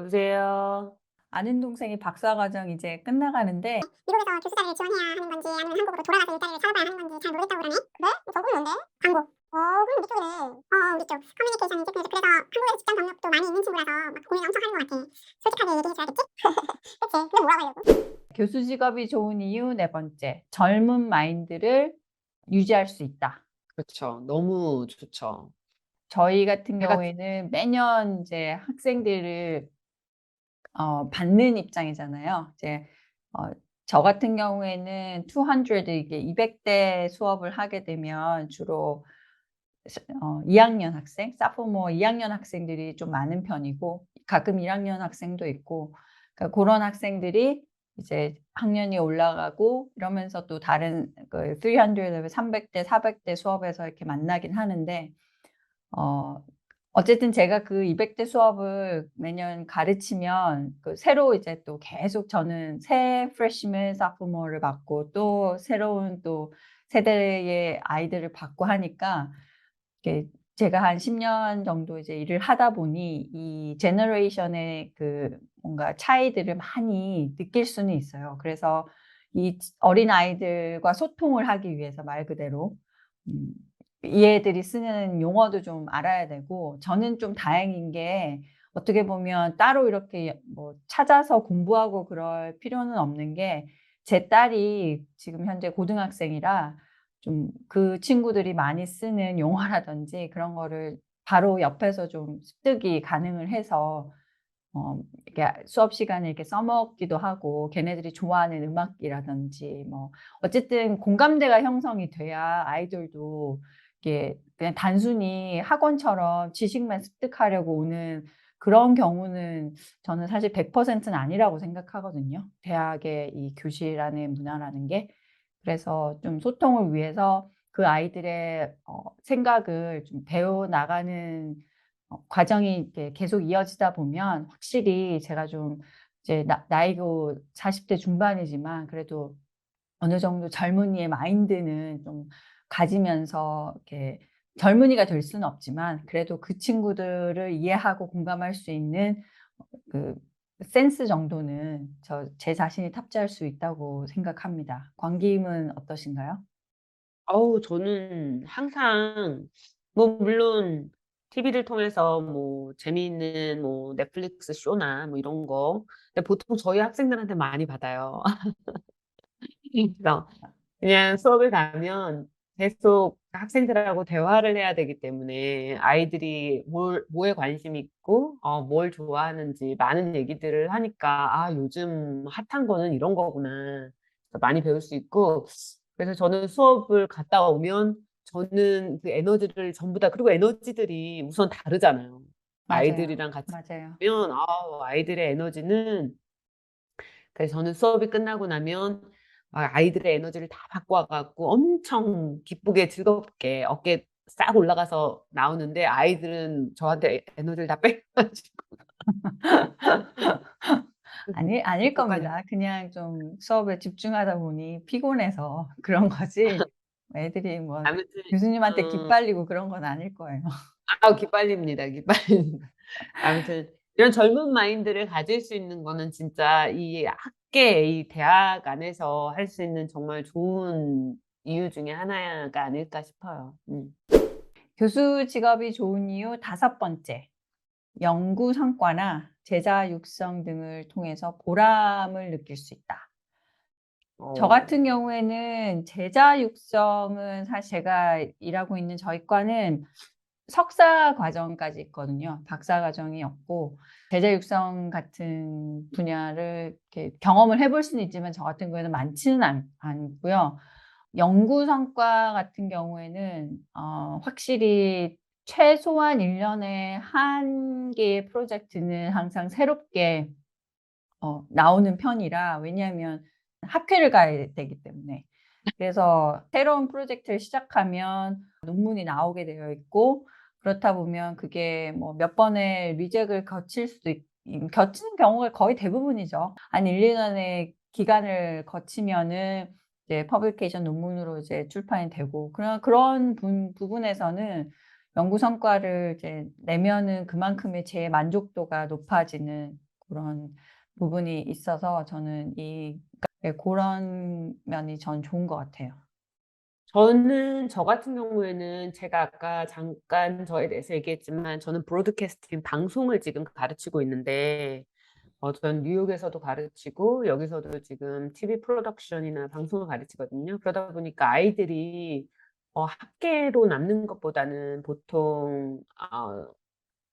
여보세요? 아는 동생이 박사과정 이제 끝나가는데 미국에서 교수 자리를 지원해야 하는 건지 아니면 한국으로 돌아가서 일자리를 찾아봐야 하는 건지 잘 모르겠다고 그러네. 그래? 저건 뭔데? 광고. 어, 그럼 우리 쪽이네. 어, 우리 쪽. 커뮤니케이션 이쪽. 그래서 그래서 한국에서 직장 경력도 많이 있는 친구라서 막 고민 엄청 하는 것 같아. 솔직하게 얘기해줘야겠지? 그치? 근데 뭐라고 하려고? 교수 직업이 좋은 이유 네 번째 젊은 마인드를 유지할 수 있다. 그렇죠. 너무 좋죠. 저희 같은 경우에는 매년 이제 학생들을 어, 받는 입장이잖아요. 이제 어, 저 같은 경우에는 200 이게 200대 수업을 하게 되면 주로 스- 어, 2학년 학생, 사포모 2학년 학생들이 좀 많은 편이고 가끔 1학년 학생도 있고 그러니까 그런 학생들이 이제 학년이 올라가고 이러면서 또 다른 그 300, 300대, 400대 수업에서 이렇게 만나긴 하는데 어, 어쨌든 제가 그 200대 수업을 매년 가르치면 그 새로 이제 또 계속 저는 새 프레시맨 사포모를 받고 또 새로운 또 세대의 아이들을 받고 하니까 제가 한 10년 정도 이제 일을 하다 보니 이 제너레이션의 그 뭔가 차이들을 많이 느낄 수는 있어요. 그래서 이 어린 아이들과 소통을 하기 위해서 말 그대로 음, 이 애들이 쓰는 용어도 좀 알아야 되고 저는 좀 다행인 게 어떻게 보면 따로 이렇게 뭐 찾아서 공부하고 그럴 필요는 없는 게 제 딸이 지금 현재 고등학생이라 좀 그 친구들이 많이 쓰는 용어라든지 그런 거를 바로 옆에서 좀 습득이 가능을 해서 어, 이렇게 수업 시간에 이렇게 써먹기도 하고 걔네들이 좋아하는 음악이라든지 뭐 어쨌든 공감대가 형성이 돼야 아이들도 이게 그냥 단순히 학원처럼 지식만 습득하려고 오는 그런 경우는 저는 사실 100%는 아니라고 생각하거든요. 대학의 이 교실안의 문화라는 게. 그래서 좀 소통을 위해서 그 아이들의 어, 생각을 좀 배워 나가는 어, 과정이 계속 이어지다 보면 확실히 제가 좀 이제 나, 나이고 40대 중반이지만 그래도 어느 정도 젊은이의 마인드는 좀 가지면서 이렇게 젊은이가 될 수는 없지만 그래도 그 친구들을 이해하고 공감할 수 있는 그 센스 정도는 저 제 자신이 탑재할 수 있다고 생각합니다. 광기임은 어떠신가요? 어우, 저는 항상, 뭐, 물론, TV를 통해서 뭐, 재미있는 뭐, 넷플릭스 쇼나 뭐, 이런 거. 근데 보통 저희 학생들한테 많이 받아요. 그냥 수업을 가면 계속 학생들하고 대화를 해야 되기 때문에 아이들이 뭘, 뭐에 관심 있고, 어, 뭘 좋아하는지 많은 얘기들을 하니까, 아, 요즘 핫한 거는 이런 거구나. 많이 배울 수 있고, 그래서 저는 수업을 갔다 오면 저는 그 에너지를 전부 다, 그리고 에너지들이 우선 다르잖아요. 맞아요. 아이들이랑 같이 맞아요. 하면, 아, 아이들의 에너지는, 그래서 저는 수업이 끝나고 나면 아, 아이들의 에너지를 다 와갖고 엄청 기쁘게 즐겁게 어깨 싹 올라가서 나오는데 아이들은 저한테 에너지를 다 빼가지고 아니, 아닐. 겁니다. 그냥 좀 수업에 집중하다 보니 피곤해서 그런 거지. 애들이 뭐 아무튼 교수님한테 음. 기빨리고 그런 건 아닐 거예요. 아 기빨립니다 기빨립니다 아무튼 이런 젊은 마인드를 가질 수 있는 거는 진짜 이 학계 이 대학 안에서 할 수 있는 정말 좋은 이유 중에 하나가 아닐까 싶어요. 음. 교수 직업이 좋은 이유 다섯 번째. 연구 성과나 제자 육성 등을 통해서 보람을 느낄 수 있다. 저 어. 같은 경우에는 제자 육성은 사실 제가 일하고 있는 저희 과는 석사 과정까지 있거든요. 박사 과정이 없고 제자 육성 같은 분야를 이렇게 경험을 해볼 수는 있지만 저 같은 경우에는 많지는 않, 않고요. 연구 성과 같은 경우에는 어, 확실히 최소한 1년에 한 개의 프로젝트는 항상 새롭게 어, 나오는 편이라 왜냐하면 학회를 가야 되기 때문에 그래서 새로운 프로젝트를 시작하면 논문이 나오게 되어 있고 그렇다 보면 그게 뭐 몇 번의 리젝을 거칠 수도 있, 거치는 경우가 거의 대부분이죠. 한 1, 2년의 기간을 거치면은 이제 퍼블리케이션 논문으로 이제 출판이 되고 그런 그런 분, 부분에서는 연구 성과를 이제 내면은 그만큼의 제 만족도가 높아지는 그런 부분이 있어서 저는 이 네, 그런 면이 전 좋은 것 같아요. 저는 저 같은 경우에는 제가 아까 잠깐 저에 대해서 얘기했지만 저는 브로드캐스팅 방송을 지금 가르치고 있는데 어, 전 뉴욕에서도 가르치고 여기서도 지금 TV 프로덕션이나 방송을 가르치거든요. 그러다 보니까 아이들이 어, 학계로 남는 것보다는 보통 어,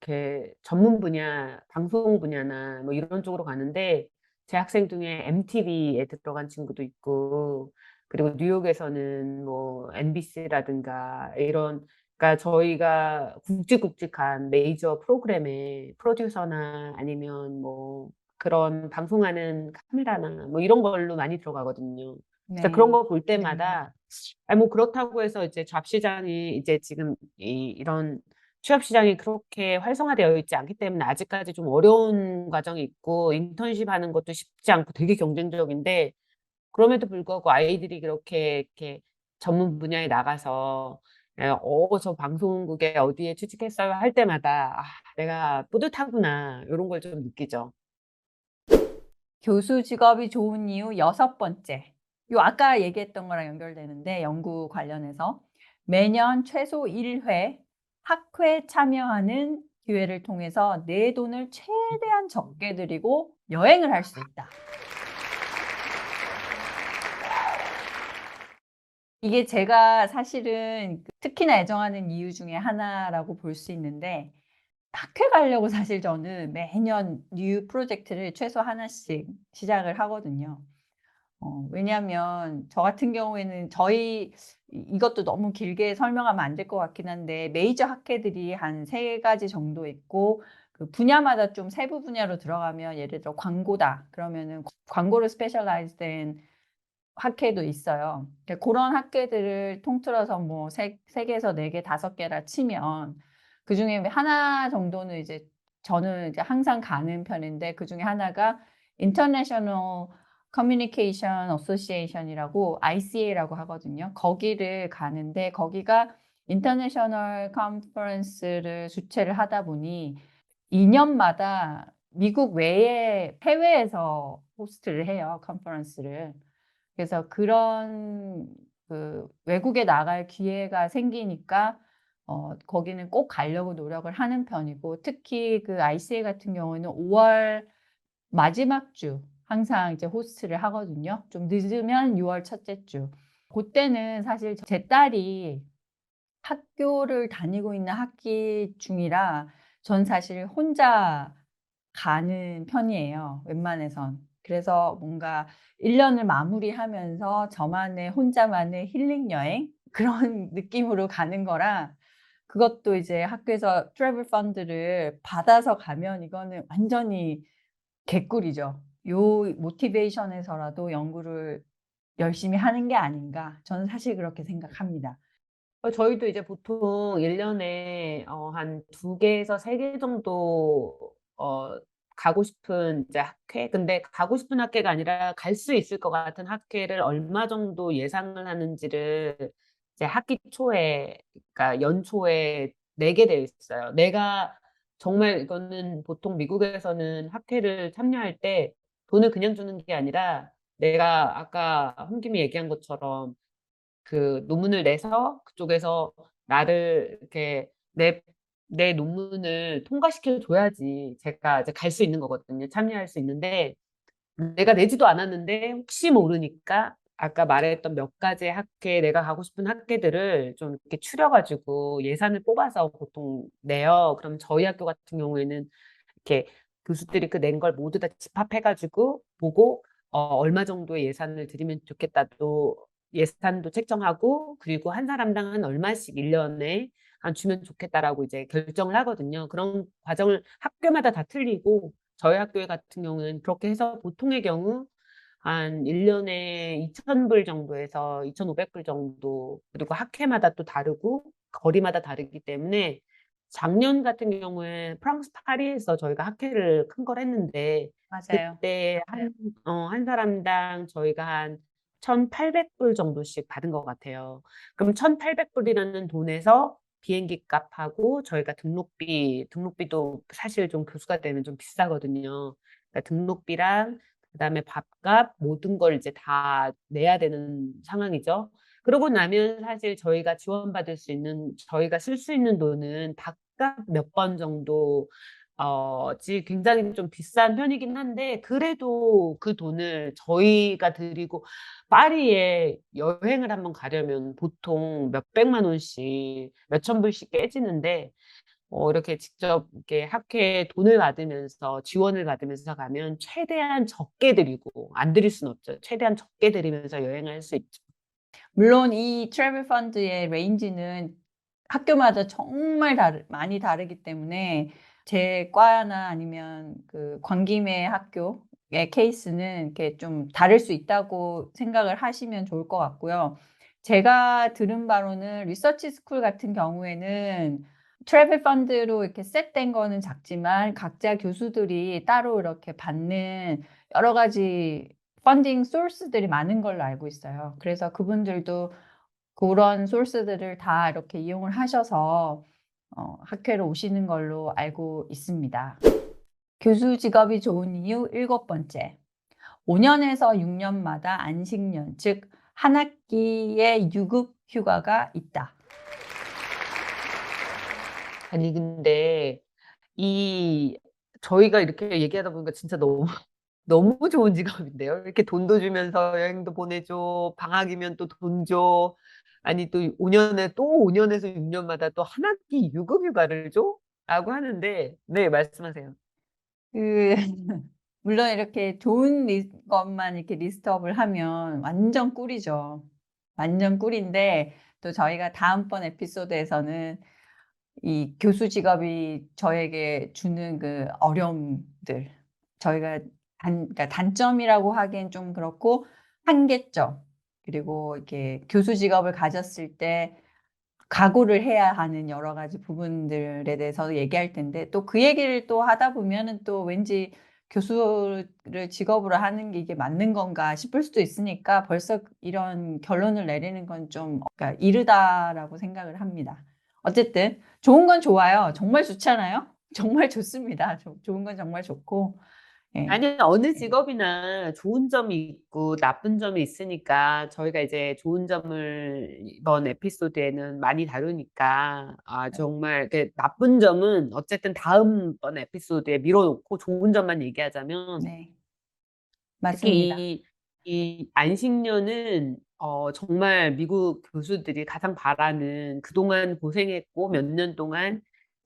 이렇게 전문 분야, 방송 분야나 뭐 이런 쪽으로 가는데 제 학생 중에 MTV에 들어간 친구도 있고 그리고 뉴욕에서는 뭐 MBC라든가 이런 그러니까 저희가 굵직굵직한 메이저 프로그램의 프로듀서나 아니면 뭐 그런 방송하는 카메라나 뭐 이런 걸로 많이 들어가거든요. 그런 네. 거볼 때마다 아니 뭐 그렇다고 해서 이제 잡 시장이 이제 지금 이 이런 취업 시장이 그렇게 활성화되어 있지 않기 때문에 아직까지 좀 어려운 과정이 있고 인턴십 하는 것도 쉽지 않고 되게 경쟁적인데 그럼에도 불구하고 아이들이 그렇게 이렇게 전문 분야에 나가서 에, 어, 저 방송국에 어디에 취직했어요 할 때마다 아, 내가 뿌듯하구나 이런 걸 좀 느끼죠. 교수 직업이 좋은 이유 여섯 번째. 요 아까 얘기했던 거랑 연결되는데 연구 관련해서 매년 최소 1회 학회 참여하는 기회를 통해서 내 돈을 최대한 적게 들이고 여행을 할 수 있다. 이게 제가 사실은 특히나 애정하는 이유 중에 하나라고 볼 수 있는데 학회 가려고 사실 저는 매년 뉴 프로젝트를 최소 하나씩 시작을 하거든요. 어, 왜냐하면 저 같은 경우에는 저희 이- 이것도 너무 길게 설명하면 안 될 것 같긴 한데 메이저 학회들이 한 세 가지 정도 있고 그 분야마다 좀 세부 분야로 들어가면 예를 들어 광고다 그러면은 광고를 스페셜라이즈된 학회도 있어요. 그런 학회들을 통틀어서 뭐 세, 세 개에서 네 개, 다섯 개라 치면 그 중에 하나 정도는 이제 저는 이제 항상 가는 편인데 그 중에 하나가 International Communication Association이라고 ICA라고 하거든요. 거기를 가는데 거기가 인터내셔널 컨퍼런스를 주최를 하다 보니 2년마다 미국 외에 해외에서 호스트를 해요, 컨퍼런스를. 그래서 그런 그 외국에 나갈 기회가 생기니까 어, 거기는 꼭 가려고 노력을 하는 편이고 특히 그 ICA 같은 경우는 5월 마지막 주 항상 이제 호스트를 하거든요. 좀 늦으면 6월 첫째 주. 그때는 사실 제 딸이 학교를 다니고 있는 학기 중이라 전 사실 혼자 가는 편이에요. 웬만해선. 그래서 뭔가 1년을 마무리하면서 저만의 혼자만의 힐링 여행 그런 느낌으로 가는 거라 그것도 이제 학교에서 트래블 펀드를 받아서 가면 이거는 완전히 개꿀이죠. 요 모티베이션에서라도 연구를 열심히 하는 게 아닌가. 저는 사실 그렇게 생각합니다. 어, 저희도 이제 보통 1년에 어, 한두 개에서 세개 정도 어, 가고 싶은 이제 학회. 근데 가고 싶은 학회가 아니라 갈 수 있을 것 같은 학회를 얼마 정도 예상을 하는지를 이제 학기 초에, 그러니까 연초에 내게 되어 있어요. 내가 정말 이거는 보통 미국에서는 학회를 참여할 때 돈을 그냥 주는 게 아니라 내가 아까 홍김이 얘기한 것처럼 그 논문을 내서 그쪽에서 나를 이렇게 내, 내 논문을 통과시켜 줘야지 제가 이제 갈 수 있는 거거든요. 참여할 수 있는데 내가 내지도 않았는데 혹시 모르니까 아까 말했던 몇 가지 학회, 내가 가고 싶은 학회들을 좀 이렇게 추려가지고 예산을 뽑아서 보통 내요. 그럼 저희 학교 같은 경우에는 이렇게 교수들이 그 낸 걸 모두 다 집합해가지고 보고 어, 얼마 정도의 예산을 드리면 좋겠다. 또 예산도 책정하고 그리고 한 사람당 한 얼마씩 1년에 한 주면 좋겠다라고 이제 결정을 하거든요. 그런 과정을 학교마다 다 틀리고 저희 학교 같은 경우는 그렇게 해서 보통의 경우 한 1년에 2,000불 정도에서 2,500불 정도 그리고 학회마다 또 다르고 거리마다 다르기 때문에 작년 같은 경우에 프랑스 파리에서 저희가 학회를 큰 걸 했는데 맞아요. 그때 한, 어, 한 사람당 저희가 한 1,800불 정도씩 받은 것 같아요. 그럼 1,800불이라는 돈에서 비행기 값하고 저희가 등록비, 등록비도 사실 좀 교수가 되면 좀 비싸거든요. 그러니까 등록비랑 그다음에 밥값 모든 걸 이제 다 내야 되는 상황이죠. 그러고 나면 사실 저희가 지원받을 수 있는 저희가 쓸 수 있는 돈은 밥값 몇 번 정도 어, 지 굉장히 좀 비싼 편이긴 한데 그래도 그 돈을 저희가 드리고 파리에 여행을 한번 가려면 보통 몇백만 원씩 몇천 불씩 깨지는데 어, 이렇게 직접 이렇게 학회에 돈을 받으면서 지원을 받으면서 가면 최대한 적게 드리고 안 드릴 수는 없죠. 최대한 적게 드리면서 여행을 할 수 있죠. 물론 이 트래블 펀드의 레인지는 학교마다 정말 다르, 많이 다르기 때문에 제 과나 아니면 그 광김의 학교의 케이스는 이렇게 좀 다를 수 있다고 생각을 하시면 좋을 것 같고요. 제가 들은 바로는 리서치 스쿨 같은 경우에는 트래블 펀드로 이렇게 셋된 거는 작지만 각자 교수들이 따로 이렇게 받는 여러 가지 펀딩 소스들이 많은 걸로 알고 있어요. 그래서 그분들도 그런 소스들을 다 이렇게 이용을 하셔서 어, 학회로 오시는 걸로 알고 있습니다. 교수 직업이 좋은 이유 일곱 번째. 5년에서 6년마다 안식년, 즉, 한 학기의 유급 휴가가 있다. 아니 근데 이 저희가 이렇게 얘기하다 보니까 진짜 너무 너무 좋은 직업인데요. 이렇게 돈도 주면서 여행도 보내줘, 방학이면 또 돈 줘. 아니 또 5년에 또 5년에서 6년마다 또 한 학기 유급 휴가를 줘? 라고 하는데 네, 말씀하세요. 그, 물론 이렇게 좋은 리- 것만 이렇게 리스트업을 하면 완전 꿀이죠. 완전 꿀인데, 또 저희가 다음번 에피소드에서는 이 교수 직업이 저에게 주는 그 어려움들, 저희가 단, 그러니까 단점이라고 하기엔 좀 그렇고, 한계점, 그리고 이렇게 교수 직업을 가졌을 때 각오를 해야 하는 여러 가지 부분들에 대해서 얘기할 텐데 또 그 얘기를 또 하다 보면은 또 왠지 교수를 직업으로 하는 게 이게 맞는 건가 싶을 수도 있으니까 벌써 이런 결론을 내리는 건좀 그러니까 이르다라고 생각을 합니다. 어쨌든 좋은 건 좋아요. 정말 좋잖아요. 정말 좋습니다. 조- 좋은 건 정말 좋고. 예. 아니, 어느 직업이나 좋은 점이 있고 나쁜 점이 있으니까 저희가 이제 좋은 점을 이번 에피소드에는 많이 다루니까 아, 정말 그 나쁜 점은 어쨌든 다음번 에피소드에 밀어놓고 좋은 점만 얘기하자면 네. 맞습니다. 특히 이, 이 안식년은 어, 정말 미국 교수들이 가장 바라는 그동안 고생했고 몇 년 동안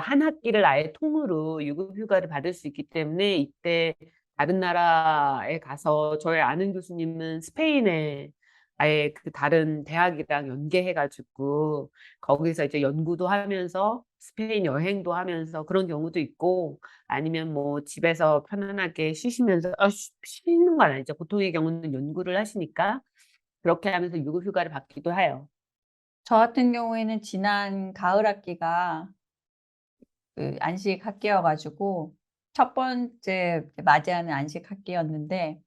한 학기를 아예 통으로 유급 휴가를 받을 수 있기 때문에 이때 다른 나라에 가서 저희 아는 교수님은 스페인에 아예 그 다른 대학이랑 연계해가지고 거기서 이제 연구도 하면서 스페인 여행도 하면서 그런 경우도 있고 아니면 뭐 집에서 편안하게 쉬시면서 아, 쉬, 쉬는 건 아니죠. 보통의 경우는 연구를 하시니까 그렇게 하면서 유급 휴가를 받기도 해요. 저 같은 경우에는 지난 가을 학기가 그 안식 학기여가지고 첫 번째 맞이하는 안식 학기였는데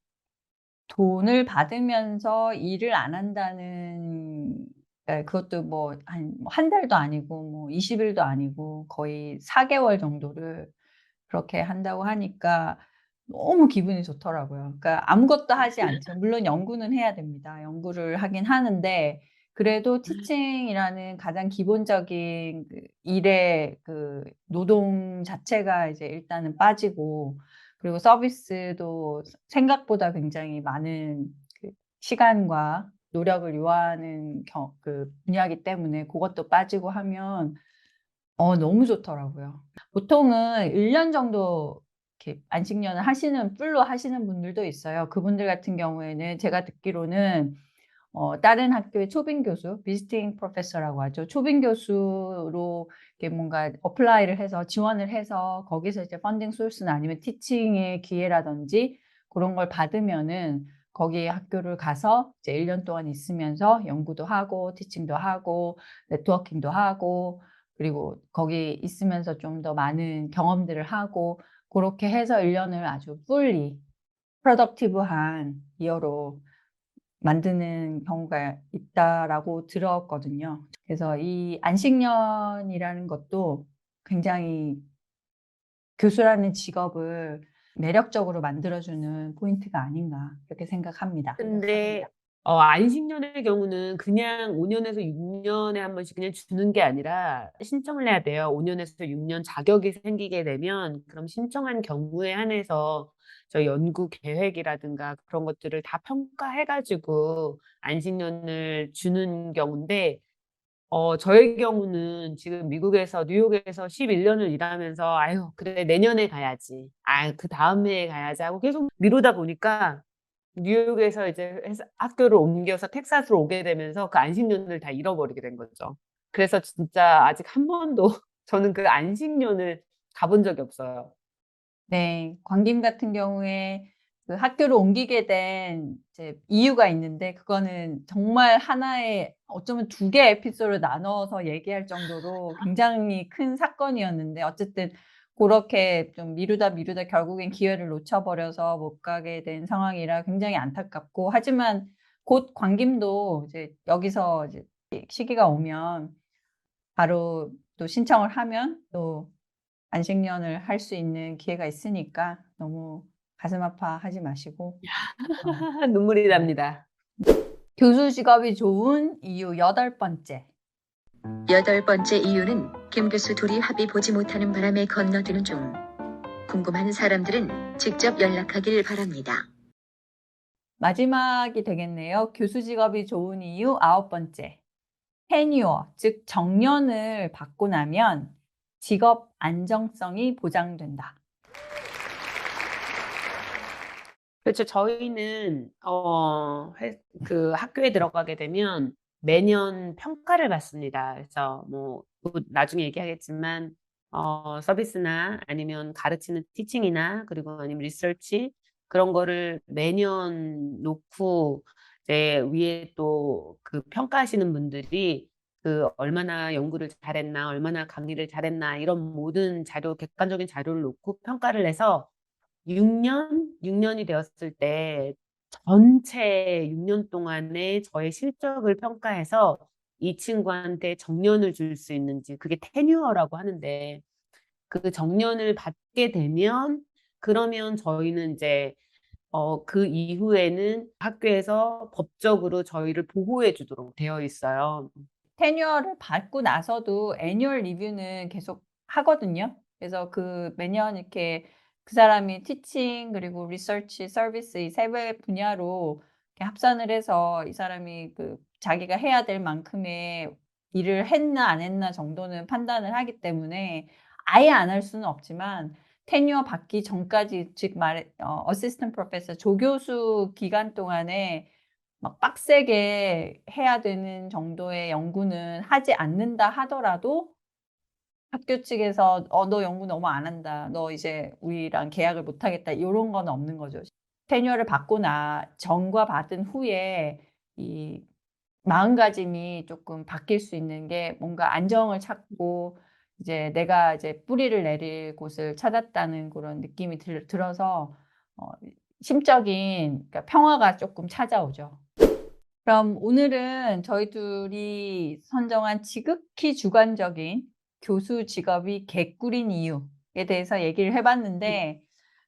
돈을 받으면서 일을 안 한다는 그러니까 그것도 뭐 한 한 달도 아니고 뭐 20일도 아니고 거의 4개월 정도를 그렇게 한다고 하니까 너무 기분이 좋더라고요. 그러니까 아무것도 하지 않죠. 물론 연구는 해야 됩니다. 연구를 하긴 하는데 그래도 티칭이라는 가장 기본적인 그 일의 그 노동 자체가 이제 일단은 빠지고 그리고 서비스도 생각보다 굉장히 많은 그 시간과 노력을 요하는 겨, 그 분야이기 때문에 그것도 빠지고 하면 어, 너무 좋더라고요. 보통은 1년 정도 이렇게 안식년을 하시는, 풀로 하시는 분들도 있어요. 그분들 같은 경우에는 제가 듣기로는 어, 다른 학교의 초빙 교수, 비스팅 프로페서라고 하죠. 초빙 교수로 이렇게 뭔가 어플라이를 해서 지원을 해서 거기서 이제 펀딩 소스나 아니면 티칭의 기회라든지 그런 걸 받으면은 거기 학교를 가서 이제 1년 동안 있으면서 연구도 하고 티칭도 하고 네트워킹도 하고 그리고 거기 있으면서 좀 더 많은 경험들을 하고 그렇게 해서 1년을 아주 fully productive한 이어로 만드는 경우가 있다라고 들었거든요. 그래서 이 안식년이라는 것도 굉장히 교수라는 직업을 매력적으로 만들어주는 포인트가 아닌가 그렇게 생각합니다. 근데 어, 안식년의 경우는 그냥 5년에서 6년에 한 번씩 그냥 주는 게 아니라 신청을 해야 돼요. 5년에서 6년 자격이 생기게 되면 그럼 신청한 경우에 한해서 저 연구 계획이라든가 그런 것들을 다 평가해 가지고 안식년을 주는 경우인데 어, 저의 경우는 지금 미국에서 뉴욕에서 11년을 일하면서 아유 그래 내년에 가야지 아 그 다음에 가야지 하고 계속 미루다 보니까 뉴욕에서 이제 회사, 학교를 옮겨서 텍사스로 오게 되면서 그 안식년을 다 잃어버리게 된 거죠. 그래서 진짜 아직 한 번도 저는 그 안식년을 가본 적이 없어요. 네, 광김 같은 경우에 그 학교를 옮기게 된 이제 이유가 있는데 그거는 정말 하나의 어쩌면 두개 에피소드를 나눠서 얘기할 정도로 굉장히 큰 사건이었는데 어쨌든 그렇게 좀 미루다 미루다 결국엔 기회를 놓쳐버려서 못 가게 된 상황이라 굉장히 안타깝고 하지만 곧 광김도 이제 여기서 이제 시기가 오면 바로 또 신청을 하면 또 안식년을 할 수 있는 기회가 있으니까 너무 가슴 아파하지 마시고. 어, 눈물이 납니다. 교수 직업이 좋은 이유 여덟 번째. 여덟 번째 이유는 김 교수 둘이 합의 보지 못하는 바람에 건너드는 중. 궁금한 사람들은 직접 연락하길 바랍니다. 마지막이 되겠네요. 교수 직업이 좋은 이유 아홉 번째 테뉴어 즉 정년을 받고 나면 직업 안정성이 보장된다. 그렇죠. 저희는 어, 회- 그 학교에 들어가게 되면 매년 평가를 받습니다. 그래서 뭐또 나중에 얘기하겠지만 어, 서비스나 아니면 가르치는 티칭이나 그리고 아니면 리서치 그런 거를 매년 놓고 이제 위에 또 그 평가하시는 분들이 그 얼마나 연구를 잘했나, 얼마나 강의를 잘했나 이런 모든 자료, 객관적인 자료를 놓고 평가를 해서 6년, 6년이 되었을 때 전체 6년 동안의 저의 실적을 평가해서 이 친구한테 정년을 줄 수 있는지 그게 테뉴어라고 하는데 그 정년을 받게 되면 그러면 저희는 이제 어, 그 이후에는 학교에서 법적으로 저희를 보호해 주도록 되어 있어요. 테뉴어를 받고 나서도 애뉴얼 리뷰는 계속 하거든요. 그래서 그 매년 이렇게 그 사람이 티칭 그리고 리서치 서비스 이 세 분야로 합산을 해서 이 사람이 그 자기가 해야 될 만큼의 일을 했나 안 했나 정도는 판단을 하기 때문에 아예 안 할 수는 없지만 테뉴어 받기 전까지 즉 말해 어, 어시스턴트 프로페서 조교수 기간 동안에 막 빡세게 해야 되는 정도의 연구는 하지 않는다 하더라도 학교 측에서 어, 너 연구 너무 안 한다. 너 이제 우리랑 계약을 못 하겠다. 이런 건 없는 거죠. 테뉴어를 받고 나 전과 받은 후에 이 마음가짐이 조금 바뀔 수 있는 게 뭔가 안정을 찾고 이제 내가 이제 뿌리를 내릴 곳을 찾았다는 그런 느낌이 들, 들어서 어, 심적인 그러니까 평화가 조금 찾아오죠. 그럼 오늘은 저희 둘이 선정한 지극히 주관적인 교수 직업이 개꿀인 이유에 대해서 얘기를 해봤는데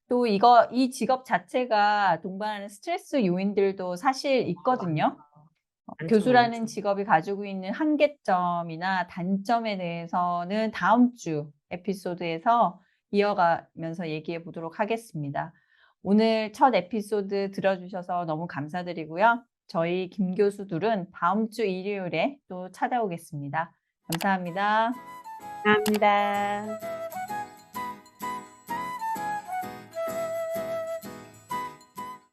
또 이거 이 직업 자체가 동반하는 스트레스 요인들도 사실 있거든요. 어, 많죠, 교수라는 많죠. 직업이 가지고 있는 한계점이나 단점에 대해서는 다음 주 에피소드에서 이어가면서 얘기해 보도록 하겠습니다. 오늘 첫 에피소드 들어주셔서 너무 감사드리고요. 저희 김 교수들은 다음 주 일요일에 또 찾아오겠습니다. 감사합니다. 감사합니다.